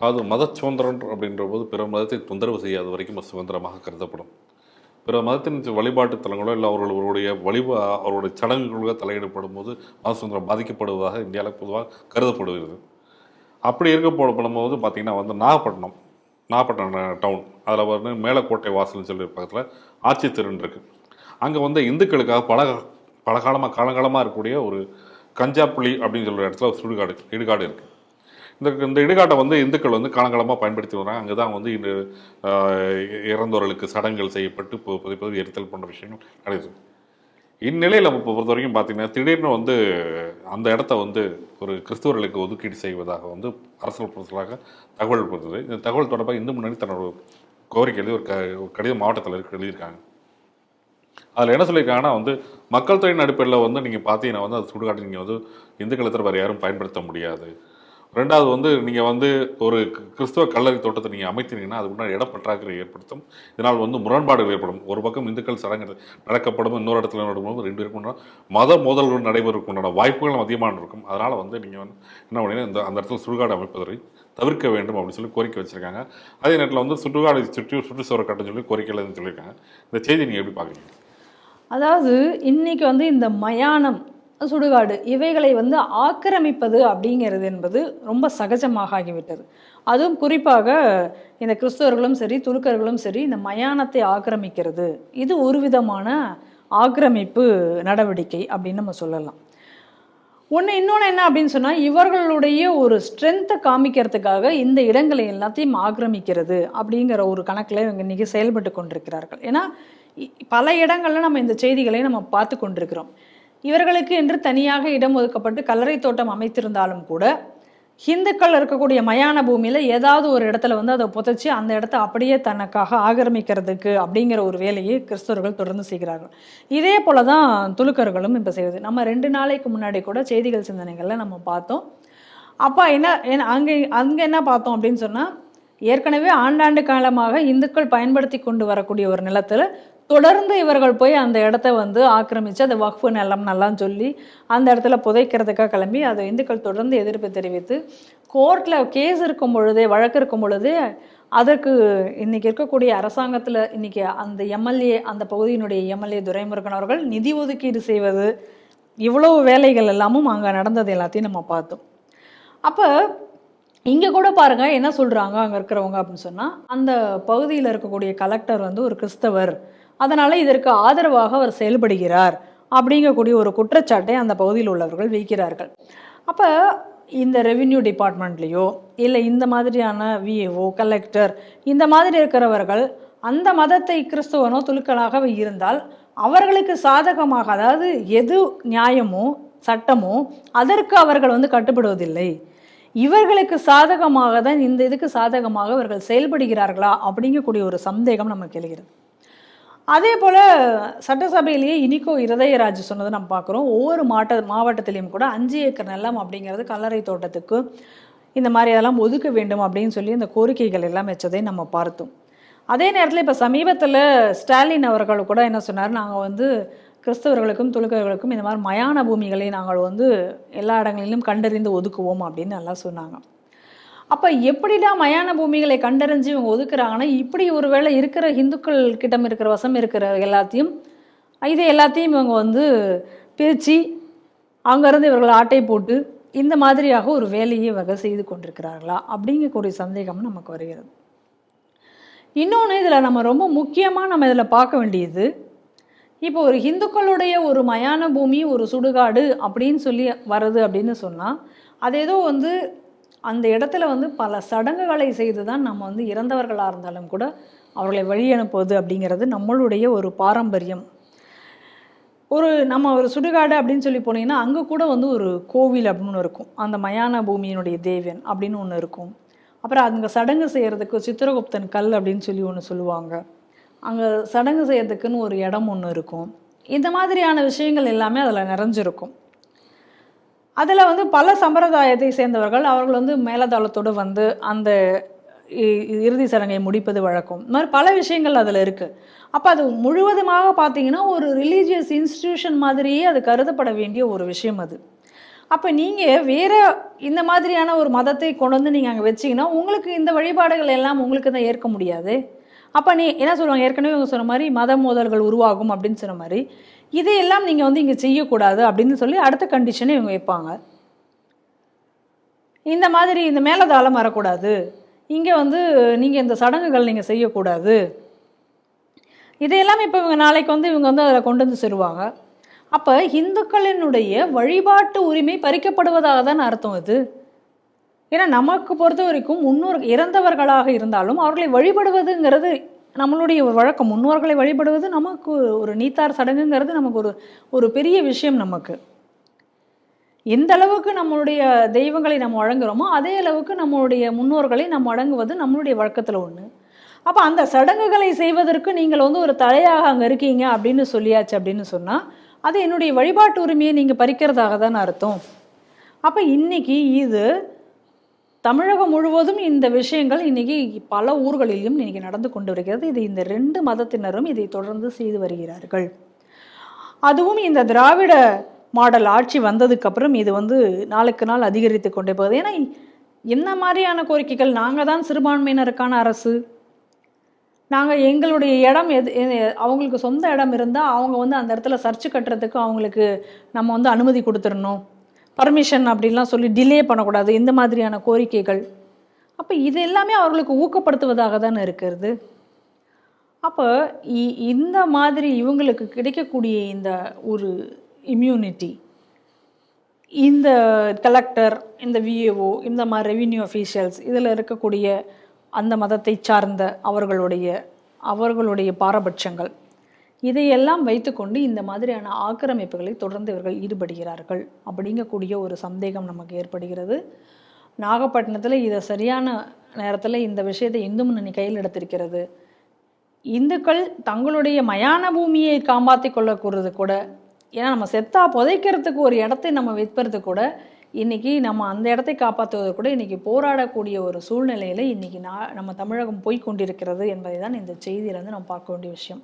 அது மத சுதந்திரம் அப்படின்ற போது பிற மதத்தை தொந்தரவு செய்யாத வரைக்கும் சுதந்திரமாக கருதப்படும். பிற மதத்தின் வழிபாட்டு தலங்களோ இல்லை அவர்களுடைய வழிபா அவருடைய சடங்குகளோ தலையிடப்படும் போது மத சுதந்திரம் பாதிக்கப்படுவதாக இந்தியாவில் பொதுவாக கருதப்படுகிறது. அப்படி இருக்க போது பார்த்தீங்கன்னா வந்து நாகப்பட்டினம் நாகப்பட்டினம் டவுன் அதில் வந்து மேலக்கோட்டை வாசல்னு சொல்லி பக்கத்தில் ஆட்சி தெருன்னு இருக்குது அங்கே வந்து இந்துக்களுக்காக பல பல காலமாக காலங்காலமாக இருக்கக்கூடிய ஒரு கஞ்சாப்புலி அப்படின்னு சொல்கிற இடத்துல ஒரு சுடுகாடு இடுகாடு இருக்குது இந்த இந்த இடுகாட்டை வந்து இந்துக்கள் வந்து காலங்காலமாக பயன்படுத்தி வராங்க. அங்கே தான் வந்து இந்த இறந்தவர்களுக்கு சடங்குகள் செய்யப்பட்டு பு- புதைப்பது எரித்தல் போன்ற விஷயங்கள் நடக்குது. இந்நிலையில் இப்போ பொறுத்த வரைக்கும் பார்த்தீங்கன்னா திடீர்னு வந்து அந்த இடத்த வந்து ஒரு கிறிஸ்துவர்களுக்கு ஒதுக்கீடு செய்வதாக வந்து அரசியல் பொறுத்தலாக தகவல் கொடுத்தது. இந்த தகவல் தொடர்பாக இந்து முன்னணி தன்னோட கோரிக்கை எழுதி ஒரு க ஒரு கடிதம் இருக்க தலைவருக்கு எழுதியிருக்காங்க. அதில் என்ன சொல்லியிருக்காங்கன்னா வந்து மக்கள் தொகையின் அடிப்படையில் வந்து நீங்கள் பார்த்தீங்கன்னா வந்து அது சுடுகாட்டு நீங்கள் வந்து இந்துக்களை தவிர வேறு யாரும் பயன்படுத்த முடியாது. ரெண்டாவது வந்து நீங்கள் வந்து ஒரு கிறிஸ்தவ கல்லறை தோட்டத்தை நீங்கள் அமைத்தினீங்கன்னா அது முன்னாடி இடப்பற்றாக்குறை ஏற்படுத்தும். இதனால் வந்து முரண்பாடுகள் ஏற்படும். ஒரு பக்கம் இந்துக்கள் சடங்கு நடக்கப்படும் இன்னொரு இடத்துல நடக்கும்போது ரெண்டு பேருக்கும் உண்டான மத மோதல்கள் நடைபெறதுக்கு உண்டான வாய்ப்புகளும் அதிகமாக இருக்கும். அதனால் வந்து நீங்கள் வந்து என்ன பண்ணீங்கன்னா இந்த அந்த இடத்துல சுடுகாடு அமைப்பதை தவிர்க்க வேண்டும் அப்படின்னு சொல்லி கோரிக்கை வச்சுருக்காங்க. அதே நேரத்தில் வந்து சுற்றுகாடு சுற்றி சுற்றுச்சூழல் கட்டன்னு சொல்லி கோரிக்கையில் சொல்லியிருக்காங்க. இந்த செய்தி நீங்கள் எப்படி பார்க்குறீங்க? அதாவது இன்றைக்கி வந்து இந்த மயானம் சுடுகாடு. இவைகளை வந்து ஆக்கிரமிப்பது அப்படிங்கிறது என்பது ரொம்ப சகஜமாக ஆகிவிட்டது. அதுவும் குறிப்பாக இந்த கிறிஸ்தவர்களும் சரி துருக்கர்களும் சரி இந்த மயானத்தை ஆக்கிரமிக்கிறது. இது ஒரு விதமான ஆக்கிரமிப்பு நடவடிக்கை அப்படின்னு நம்ம சொல்லலாம். ஒன்று இன்னொன்று என்ன அப்படின்னு சொன்னால் இவர்களுடைய ஒரு ஸ்ட்ரென்த்தை காமிக்கிறதுக்காக இந்த இடங்களை எல்லாத்தையும் ஆக்கிரமிக்கிறது அப்படிங்கிற ஒரு கணக்கில் இவங்க இன்றைக்கி செயல்பட்டு கொண்டிருக்கிறார்கள். ஏன்னா இ- பல இடங்களில் நம்ம இந்த செய்திகளை நம்ம பார்த்து கொண்டிருக்கிறோம். இவர்களுக்கு என்று தனியாக இடம் ஒதுக்கப்பட்டு கல்லறை தோட்டம் அமைத்திருந்தாலும் கூட ஹிந்துக்கள் இருக்கக்கூடிய மயான பூமியில் ஏதாவது ஒரு இடத்துல வந்து அதை புதைச்சி அந்த இடத்த அப்படியே தனக்காக ஆக்கிரமிக்கிறதுக்கு அப்படிங்கிற ஒரு வேலையை கிறிஸ்தவர்கள் தொடர்ந்து செய்கிறார்கள். இதே போல தான் துலுக்கர்களும் இப்போ செய்வது. நம்ம ரெண்டு நாளைக்கு முன்னாடி கூட செய்திகள் சிந்தனைகளில் நம்ம பார்த்தோம். அப்போ என்ன என்ன அங்கே அங்கே என்ன பார்த்தோம் அப்படின்னு சொன்னால் ஏற்கனவே ஆண்டாண்டு காலமாக இந்துக்கள் பயன்படுத்தி கொண்டு வரக்கூடிய ஒரு நிலத்தில் தொடர்ந்து இவர்கள் போய் அந்த இடத்த வந்து ஆக்கிரமித்து அந்த வக்ஃபு நிலம் நல்லா சொல்லி அந்த இடத்துல புதைக்கிறதுக்காக கிளம்பி அதை இந்துக்கள் தொடர்ந்து எதிர்ப்பு தெரிவித்து கோர்ட்டில் கேஸ் இருக்கும் பொழுதே வழக்கு இருக்கும் பொழுதே அதற்கு இன்னைக்கு இருக்கக்கூடிய அரசாங்கத்தில் இன்னைக்கு அந்த எம்எல்ஏ அந்த பகுதியினுடைய எம்எல்ஏ துரைமுருகன் அவர்கள் நிதி ஒதுக்கீடு செய்வது இவ்வளவு வேலைகள் எல்லாமும் அங்கே நடந்தது எல்லாத்தையும் நம்ம பார்த்தோம். அப்போ இங்கே கூட பாருங்கள் என்ன சொல்கிறாங்க அங்கே இருக்கிறவங்க அப்படின்னு சொன்னால் அந்த பகுதியில் இருக்கக்கூடிய கலெக்டர் வந்து ஒரு கிறிஸ்தவர். அதனால் இதற்கு ஆதரவாக அவர் செயல்படுகிறார் அப்படிங்கக்கூடிய ஒரு குற்றச்சாட்டை அந்த பகுதியில் உள்ளவர்கள் வைக்கிறார்கள். அப்போ இந்த ரெவின்யூ டிபார்ட்மெண்ட்லேயோ இல்லை இந்த மாதிரியான விஏஓ கலெக்டர் இந்த மாதிரி இருக்கிறவர்கள் அந்த மதத்தை கிறிஸ்துவனோ துலுக்கலாக இருந்தால் அவர்களுக்கு சாதகமாக அதாவது எது நியாயமோ சட்டமோ அதற்கு அவர்கள் வந்து கட்டுப்படுவதில்லை. இவர்களுக்கு சாதகமாக தான் இந்த இதுக்கு சாதகமாக இவர்கள் செயல்படுகிறார்களா அப்படிங்கக்கூடிய ஒரு சந்தேகம் நமக்கு எழுகிறது அதே போல் சட்டசபையிலேயே இனிக்கோ இருதயராஜ் சொன்னதை நம்ம பார்க்குறோம். ஒவ்வொரு மாவட்ட மாவட்டத்திலையும் கூட அஞ்சு ஏக்கர் நிலம் அப்படிங்கிறது கல்லறை தோட்டத்துக்கு இந்த மாதிரி அதெல்லாம் ஒதுக்க வேண்டும் அப்படின்னு சொல்லி இந்த கோரிக்கைகள் எல்லாம் வச்சதை நம்ம பார்த்தோம். அதே நேரத்தில் இப்போ சமீபத்தில் ஸ்டாலின் அவர்கள் கூட என்ன சொன்னார் நாங்கள் வந்து கிறிஸ்தவர்களுக்கும் துலுக்கர்களுக்கும் இந்த மாதிரி மயான பூமிகளை நாங்கள் வந்து எல்லா இடங்களிலும் கண்டறிந்து ஒதுக்குவோம் அப்படின்னு நல்லா சொன்னாங்க. அப்போ எப்படிடா மயான பூமிகளை கண்டறிஞ்சு இவங்க ஒதுக்குறாங்கன்னா இப்படி ஒருவேளை இருக்கிற இந்துக்கள் கிட்டம் இருக்கிற வசம் இருக்கிற எல்லாத்தையும் இதை எல்லாத்தையும் இவங்க வந்து பிரித்து அங்கேருந்து இவர்கள் ஆட்டை போட்டு இந்த மாதிரியாக ஒரு வேலையை வகை செய்து கொண்டிருக்கிறார்களா அப்படிங்கக்கூடிய சந்தேகம் நமக்கு வருகிறது. இன்னொன்று இதில் நம்ம ரொம்ப முக்கியமாக நம்ம இதில் பார்க்க வேண்டியது இப்போ ஒரு ஹிந்துக்களுடைய ஒரு மயான பூமி ஒரு சுடுகாடு அப்படின்னு சொல்லி வருது அப்படின்னு சொன்னால் அது ஏதோ வந்து அந்த இடத்துல வந்து பல சடங்குகளை செய்து தான் நம்ம வந்து இறந்தவர்களாக இருந்தாலும் கூட அவர்களை வழி அனுப்புவது அப்படிங்கிறது நம்மளுடைய ஒரு பாரம்பரியம். ஒரு நம்ம ஒரு சுடுகாடு அப்படின்னு சொல்லி போனீங்கன்னா அங்கே கூட வந்து ஒரு கோவில் அப்படின்னு இருக்கும். அந்த மயான பூமியினுடைய தேவன் அப்படின்னு ஒன்று இருக்கும். அப்புறம் அங்கே சடங்கு செய்கிறதுக்கு சித்திரகுப்தன் கல் அப்படின்னு சொல்லி ஒன்று சொல்லுவாங்க. அங்கே சடங்கு செய்யறதுக்குன்னு ஒரு இடம் ஒன்று இருக்கும். இந்த மாதிரியான விஷயங்கள் எல்லாமே அதில் நிறைஞ்சிருக்கும். அதில் வந்து பல சம்பிரதாயத்தை சேர்ந்தவர்கள் அவர்கள் வந்து மேலதாளத்தோடு வந்து அந்த இ- இறுதி சடங்கை முடிப்பது வழக்கம். இந்த மாதிரி பல விஷயங்கள் அதில் இருக்குது அப்போ அது முழுவதுமாக பார்த்தீங்கன்னா ஒரு ரிலீஜியஸ் இன்ஸ்டிடியூஷன் மாதிரியே அது கருதப்பட வேண்டிய ஒரு விஷயம் அது. அப்போ நீங்கள் வேறு இந்த மாதிரியான ஒரு மதத்தை கொண்டு வந்து நீங்கள் அங்கே வச்சீங்கன்னா உங்களுக்கு இந்த வழிபாடுகள் எல்லாம் உங்களுக்கு தான் ஏற்க முடியாது? அப்போ நீ என்ன சொல்லுவாங்க? ஏற்கனவே இவங்க சொன்ன மாதிரி மத மோதல்கள் உருவாகும் அப்படின்னு சொன்ன மாதிரி இதையெல்லாம் நீங்கள் வந்து இங்கே செய்யக்கூடாது அப்படின்னு சொல்லி அடுத்த கண்டிஷனை இவங்க வைப்பாங்க. இந்த மாதிரி இந்த மேலதாளம் வரக்கூடாது. இங்கே வந்து நீங்கள் இந்த சடங்குகள் நீங்கள் செய்யக்கூடாது. இதையெல்லாம் இப்போ இவங்க நாளைக்கு வந்து இவங்க வந்து அதில் கொண்டு வந்து செருவாங்க. அப்போ இந்துக்களினுடைய வழிபாட்டு உரிமை பறிக்கப்படுவதாக தான் அர்த்தம் இது? ஏன்னா நமக்கு பொறுத்த வரைக்கும் முன்னோர் இறந்தவர்களாக இருந்தாலும் அவர்களை வழிபடுவதுங்கிறது நம்மளுடைய ஒரு வழக்கம். முன்னோர்களை வழிபடுவது நமக்கு ஒரு நீத்தார் சடங்குங்கிறது நமக்கு ஒரு ஒரு பெரிய விஷயம் நமக்கு. எந்த அளவுக்கு நம்மளுடைய தெய்வங்களை நம்ம வழங்குகிறோமோ அதே அளவுக்கு நம்மளுடைய முன்னோர்களை நம்ம வழங்குவது நம்மளுடைய வழக்கத்தில் ஒன்று அப்போ அந்த சடங்குகளை செய்வதற்கு நீங்கள் வந்து ஒரு தலையாக அங்கே இருக்கீங்க அப்படின்னு சொல்லியாச்சு அப்படின்னு சொன்னால் அது என்னுடைய வழிபாட்டு உரிமையை நீங்கள் பறிக்கிறதாக தான் அர்த்தம். அப்போ இன்றைக்கி இது தமிழகம் முழுவதும் இந்த விஷயங்கள் இன்னைக்கு பல ஊர்களிலும் இன்னைக்கு நடந்து கொண்டு வருகிறது இது இந்த ரெண்டு மதத்தினரும் இதை தொடர்ந்து செய்து வருகிறார்கள். அதுவும் இந்த திராவிட மாடல் ஆட்சி வந்ததுக்கு அப்புறம் இது வந்து நாளுக்கு நாள் அதிகரித்து கொண்டே போகுது. ஏன்னா என்ன மாதிரியான கோரிக்கைகள்? நாங்கள் தான் சிறுபான்மையினருக்கான அரசு. நாங்கள் எங்களுடைய இடம் எது எ- அவங்களுக்கு சொந்த இடம் இருந்தால் அவங்க வந்து அந்த இடத்துல சர்ச்சு கட்டுறதுக்கு அவங்களுக்கு நம்ம வந்து அனுமதி கொடுத்துடணும். பர்மிஷன் அப்படின்லாம் சொல்லி டிலே பண்ணக்கூடாது. இந்த மாதிரியான கோரிக்கைகள். அப்போ இது எல்லாமே அவர்களுக்கு ஊக்கப்படுத்துவதாக தானே இருக்கிறது. அப்போ இ- இந்த மாதிரி இவங்களுக்கு கிடைக்கக்கூடிய இந்த ஒரு இம்யூனிட்டி இந்த கலெக்டர் இந்த விஏஓ இந்த மாதிரி ரெவின்யூ அஃபீஷியல்ஸ் இதில் இருக்கக்கூடிய அந்த மதத்தை சார்ந்த அவர்களுடைய அவர்களுடைய பாரபட்சங்கள் இதையெல்லாம் வைத்துக்கொண்டு இந்த மாதிரியான ஆக்கிரமிப்புகளை தொடர்ந்து இவர்கள் ஈடுபடுகிறார்கள். அப்படிங்கக்கூடிய ஒரு சந்தேகம் நமக்கு ஏற்படுகிறது. நாகப்பட்டினத்தில் இதை சரியான நேரத்தில் இந்த விஷயத்தை இந்து முன்னணி கையில் எடுத்திருக்கிறது. இந்துக்கள் தங்களுடைய மயான பூமியை காப்பாற்றி கொள்ளக்கூறது கூட ஏன்னா நம்ம செத்தா புதைக்கிறதுக்கு ஒரு இடத்தை நம்ம விற்பறது கூட இன்னைக்கு நம்ம அந்த இடத்தை காப்பாற்றுவது கூட இன்னைக்கு போராடக்கூடிய ஒரு சூழ்நிலையில் இன்னைக்கு நான் நம்ம தமிழகம் போய் கொண்டிருக்கிறது என்பதை தான் இந்த செய்தியிலேருந்து நம்ம பார்க்க வேண்டிய விஷயம்.